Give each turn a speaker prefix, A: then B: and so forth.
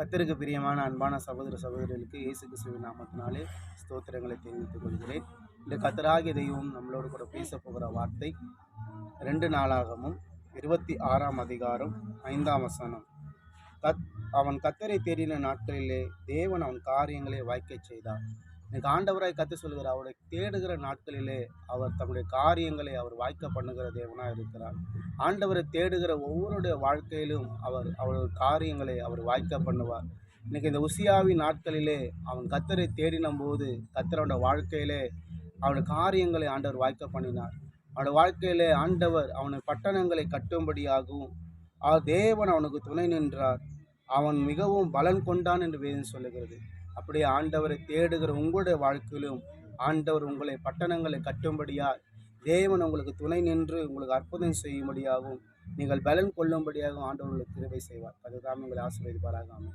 A: கத்தருக்கு பிரியமான அன்பான சகோதர சகோதரிகளுக்கு இயேசு கிறிஸ்துவ நாமத்தினாலே ஸ்தோத்திரங்களை தெரிவித்துக் கொள்கிறேன். இந்த கத்தராகிய தெய்வம் நம்மளோடு கூட பேச போகிற வார்த்தை ரெண்டு நாளாகவும் இருபத்தி ஆறாம் அதிகாரம் ஐந்தாம் வசனம். கத் அவன் கத்தரை தேடின நாட்களிலே தேவன் அவன் காரியங்களை வாய்க்கச் செய்தார். எனக்கு ஆண்டவராய் கத்து சொல்கிறார் அவரை தேடுகிற நாட்களிலே அவர் தம்முடைய காரியங்களை அவர் வாய்க்க பண்ணுகிற தேவனாக இருக்கிறார். ஆண்டவரை தேடுகிற ஒவ்வொருடைய வாழ்க்கையிலும் அவர் அவரது காரியங்களை அவர் வாய்க்க பண்ணுவார். இன்னைக்கு இந்த உசியாவின் நாட்களிலே அவன் கத்தரை தேடின போது கத்தரோட வாழ்க்கையிலே அவனுடைய காரியங்களை ஆண்டவர் வாய்க்க பண்ணினார். அவனோட வாழ்க்கையிலே ஆண்டவர் அவனை பட்டணங்களை கட்டும்படியாகவும் அவர் தேவன் அவனுக்கு துணை நின்றார். அவன் மிகவும் பலன் கொண்டான் என்று வேதம் சொல்லுகிறது. அப்படியே ஆண்டவரை தேடுகிற உங்களுடைய வாழ்க்கையிலும் ஆண்டவர் உங்களை பட்டணங்களை கட்டும்படியாய் தேவன் உங்களுக்கு துணை நின்று உங்களுக்கு அற்புதம் செய்யும்படியாகவும் நீங்கள் பலன் கொள்ளும்படியாகவும் ஆண்டவர் உங்களுக்கு கிருபை செய்வார். அதுதான் உங்களை ஆசீர்வதிப்பாராக. ஆமென்.